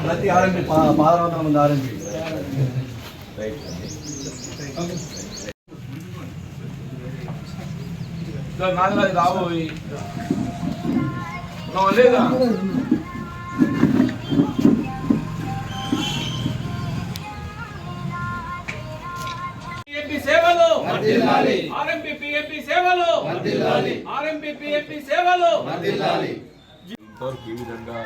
ప్రతి ఆర్ఎంపీ పాదవందనం ఉంది ఆర్ఎంపీ నాన్నగారి రాబోయి ఉన్నావా లేదా? పిఎంపి సేవలు. ఆర్ఎంపీ పిఎంపి సేవలు. ఆర్ఎంపీ పిఎంపి సేవలు. ఇంతవరకు ఏ విధంగా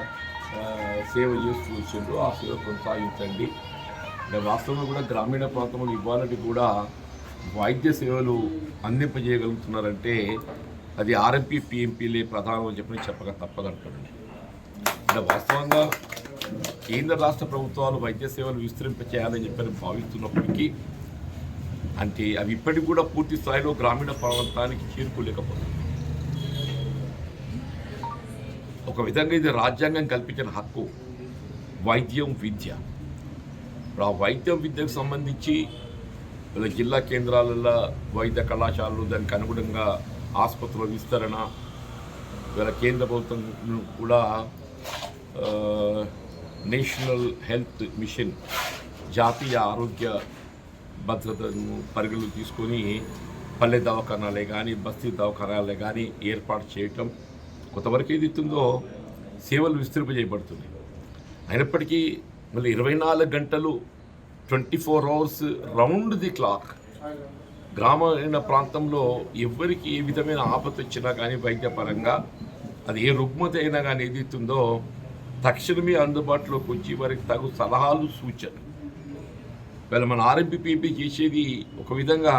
సేవ చేస్తూ వచ్చిండ్రు ఆ సేవ కొనసాగించండి. వాస్తవంగా కూడా గ్రామీణ ప్రాంతంలో ఇవ్వాలని కూడా వైద్య సేవలు అందింపజేయగలుగుతున్నారంటే అది ఆర్ఎంపీ పిఎంపీలే ప్రధానం అని చెప్పి చెప్పక తప్పదంటారండి అంటే వాస్తవంగా కేంద్ర రాష్ట్ర ప్రభుత్వాలు వైద్య సేవలు విస్తరింప చేయాలని చెప్పని భావిస్తున్నప్పటికీ అంటే అవి ఇప్పటికి కూడా పూర్తి స్థాయిలో గ్రామీణ ప్రాంతానికి చేరుకోలేకపోతుంది ఒక విధంగా ఇది రాజ్యాంగం కల్పించిన హక్కు వైద్యం విద్య. ఇప్పుడు ఆ వైద్యం విద్యకు సంబంధించి జిల్లా కేంద్రాలలో వైద్య కళాశాలలు దానికి అనుగుణంగా ఆసుపత్రుల విస్తరణ వీళ్ళ కేంద్ర ప్రభుత్వం కూడా నేషనల్ హెల్త్ మిషన్ జాతీయ ఆరోగ్య భద్రతను పరిగణలు తీసుకొని పల్లె దవాఖానాలే కానీ బస్తీ దవాఖానాలే కానీ ఏర్పాటు చేయటం కొంతవరకు ఏది ఇస్తుందో సేవలు విస్తరింపజేయబడుతున్నాయి అయినప్పటికీ మళ్ళీ ఇరవై నాలుగు గంటలు twenty four hours round the clock. గ్రామీణ ప్రాంతంలో ఎవరికి ఏ విధమైన ఆపత్తి వచ్చినా కానీ వైద్యపరంగా అది ఏ రుగ్మత అయినా కానీ ఏది ఇస్తుందో తక్షణమే అందుబాటులోకి వచ్చి వారికి తగు సలహాలు సూచనలు. వేళ మన ఆర్ఎంపీపీపీ చేసేది ఒక విధంగా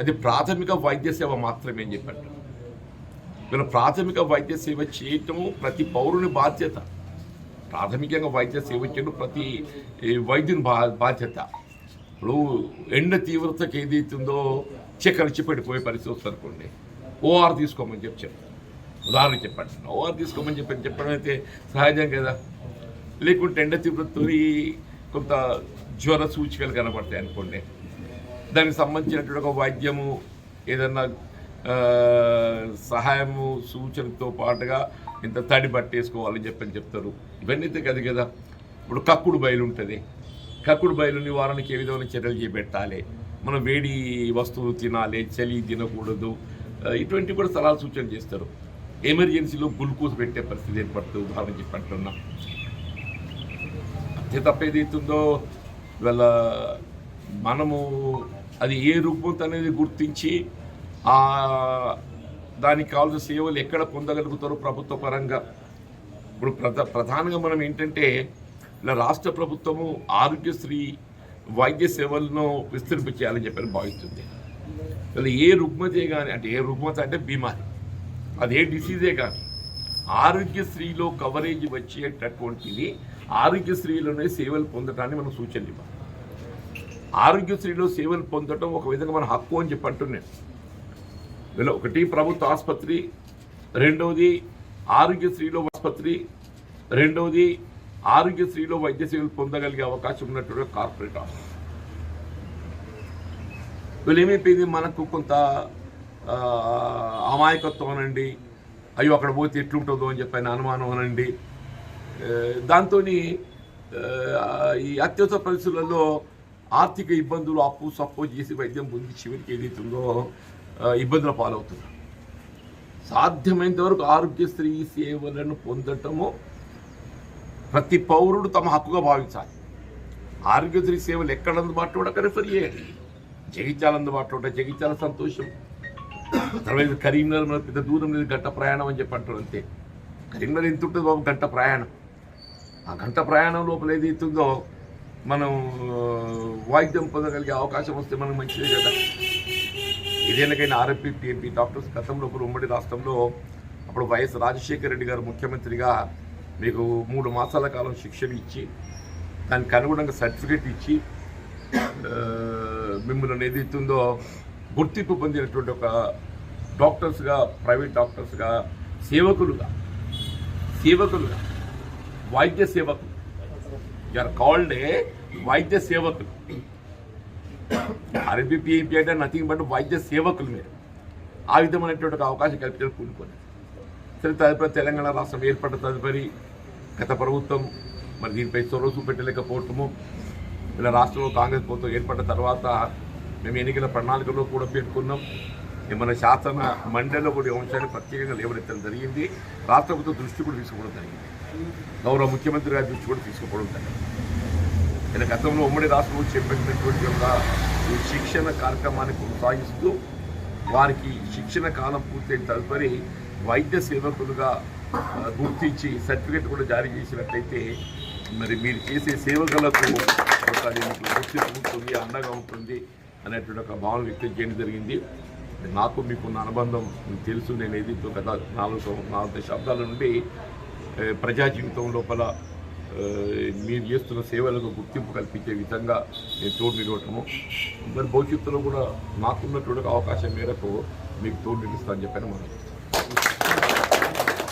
అది ప్రాథమిక వైద్య సేవ మాత్రమే అని చెప్పారు వీళ్ళ ప్రాథమిక వైద్య సేవ చేయటము ప్రతి పౌరుని బాధ్యత. ప్రాథమికంగా వైద్య సేవ చేయడం ప్రతి వైద్యుని బా బాధ్యత. ఇప్పుడు ఎండ తీవ్రతకి ఏదైతుందో చక్కరిచి పడిపోయే పరిస్థితి వస్తుంది అనుకోండి. ఓఆర్ తీసుకోమని చెప్పి చెప్తాను ఉదాహరణ చెప్పండి. ఓఆర్ తీసుకోమని చెప్పి చెప్పడం అయితే సహజం కదా. లేకుంటే ఎండ తీవ్రతతో కొంత జ్వర సూచికలు కనబడతాయి అనుకోండి. దానికి సంబంధించినటువంటి ఒక వైద్యము ఏదన్నా సహాయము సూచనతో పాటుగా ఇంత తడి పట్టేసుకోవాలని చెప్పని చెప్తారు. ఇవన్నీ కదా కదా. ఇప్పుడు కక్కుడు బయలు ఉంటుంది. కక్కుడు బయలు నివారణకి ఏ విధమైన చర్యలు చేపెట్టాలి? మనం వేడి వస్తువులు తినాలి చలి తినకూడదు ఇటువంటివి కూడా సలహాలు సూచన చేస్తారు. ఎమర్జెన్సీలో గ్లూకోజ్ పెట్టే పరిస్థితి ఏర్పడుతుంది ఉదాహరణ చెప్పంటున్నా అంతే తప్ప ఏదైతుందో ఇవాళ మనము అది ఏ రుగ్మత అనేది గుర్తించి ఆ దానికి కావాల్సిన సేవలు ఎక్కడ పొందగలుగుతారో ప్రభుత్వ పరంగా. ఇప్పుడు ప్రధా ప్రధానంగా మనం ఏంటంటే ఇలా రాష్ట్ర ప్రభుత్వము ఆరోగ్యశ్రీ వైద్య సేవలను విస్తరింప చేయాలని చెప్పని భావిస్తుంది. ఇలా ఏ రుగ్మతే కానీ అంటే ఏ రుగ్మత అంటే బీమారి అది ఏ డిసీజే కానీ ఆరోగ్యశ్రీలో కవరేజ్ వచ్చేటటువంటిది ఆరోగ్యశ్రీలోనే సేవలు పొందటాన్ని మనం సూచనలు ఇవ్వాలి. ఆరోగ్యశ్రీలో సేవలు పొందటం ఒక విధంగా మన హక్కు అని చెప్పి అంటున్నాను. వీళ్ళు ఒకటి ప్రభుత్వ ఆసుపత్రి రెండవది ఆరోగ్యశ్రీలో ఆసుపత్రి రెండవది ఆరోగ్యశ్రీలో వైద్య సేవలు పొందగలిగే అవకాశం ఉన్నటువంటి కార్పొరేట్ ఆసుపత్రి. వీళ్ళు ఏమైపోయింది? మనకు కొంత అమాయకత్వం అనండి. అయ్యో అక్కడ పోతే ఎట్లుంటుందో అని చెప్పిన అనుమానం అనండి. దాంతో ఈ అత్యవసర పరిస్థితులలో ఆర్థిక ఇబ్బందులు అప్పు సప్పు చేసి వైద్యం పొంది చివరికి ఏదైతుందో ఇబ్బందుల పాలవుతున్నారు సాధ్యమైనంత వరకు ఆరోగ్యశ్రీ సేవలను పొందటము ప్రతి పౌరుడు తమ హక్కుగా భావించాలి. ఆరోగ్యశ్రీ సేవలు ఎక్కడ అందుబాటులో కూడా అక్కడ రిఫర్ చేయండి జగిత్యాల అందుబాటులో ఉంటే జగిత్యాల సంతోషం. తర్వాత కరీంనగర్ మన పెద్ద దూరం లేదు గంట ప్రయాణం అని చెప్పి అంటారు అంతే. కరీంనగర్ ఎంత ఉంటుంది బాబు గంట ప్రయాణం. ఆ గంట ప్రయాణం లోపల ఏదైతుందో మనం వాయిద్యం పొందగలిగే అవకాశం వస్తే మనకు మంచిదే కదా. ఇదేళ్ళకైనా ఆర్ఎంపీ టీఎంపీ డాక్టర్స్ గతంలో ఉమ్మడి రాష్ట్రంలో అప్పుడు వైఎస్ రాజశేఖర రెడ్డి గారు ముఖ్యమంత్రిగా మీకు మూడు మాసాల కాలం శిక్షణ ఇచ్చి దానికి అనుగుణంగా సర్టిఫికేట్ ఇచ్చి మిమ్మల్ని ఏదైతుందో గుర్తింపు పొందినటువంటి ఒక డాక్టర్స్గా ప్రైవేట్ డాక్టర్స్గా సేవకులుగా సేవకులుగా వైద్య సేవకులు. ఆర్ కాల్డ్ ఏ వైద్య సేవకులు. ఆర్బీపీఎంపీ అంటే నథింగ్ బట్ వైద్య సేవకులు మీరు ఆ విధమైనటువంటి ఒక అవకాశం కల్పించడం కూనుకొని సరే తదుపరి తెలంగాణ రాష్ట్రం ఏర్పడ్డ తదుపరి గత ప్రభుత్వం మరి దీనిపై చొరవ చూపెట్టలేకపోవటము ఇలా రాష్ట్రంలో కాంగ్రెస్ ప్రభుత్వం ఏర్పడిన తర్వాత మేము ఎన్నికల ప్రణాళికలో కూడా పేర్కొన్నాం ఈ మన శాసన మండలిలో కూడా అంశాన్ని ప్రత్యేకంగా లేవనెత్తడం జరిగింది. రాష్ట్ర ప్రభుత్వం దృష్టి కూడా తీసుకోవడం జరిగింది. గౌరవ ముఖ్యమంత్రి గారి దృష్టి కూడా తీసుకోవడం జరిగింది. ఇలా గతంలో ఉమ్మడి రాష్ట్రంలో చెప్పినటువంటి యొక్క ఈ శిక్షణ కార్యక్రమాన్ని కొనసాగిస్తూ వారికి శిక్షణ కాలం పూర్తయిన తదుపరి వైద్య సేవకులుగా గుర్తించి సర్టిఫికేట్ కూడా జారీ చేసినట్లయితే మరి మీరు చేసే సేవకులకు ఒక అది ఉంటుంది అండగా ఉంటుంది అనేటువంటి ఒక భావన వ్యక్తం చేయడం జరిగింది. నాకు మీకున్న అనుబంధం మీకు తెలుసు నేను ఏది గత నాలుగు నాలుగు దశాబ్దాల నుండి ప్రజా జీవితం లోపల మీరు చేస్తున్న సేవలకు గుర్తింపు కల్పించే విధంగా నేను తోడు నిలవటము. మరి భవిష్యత్తులో కూడా నాకున్నటువంటి అవకాశం మేరకు మీకు తోడు నిలుస్తానని చెప్పాను మనం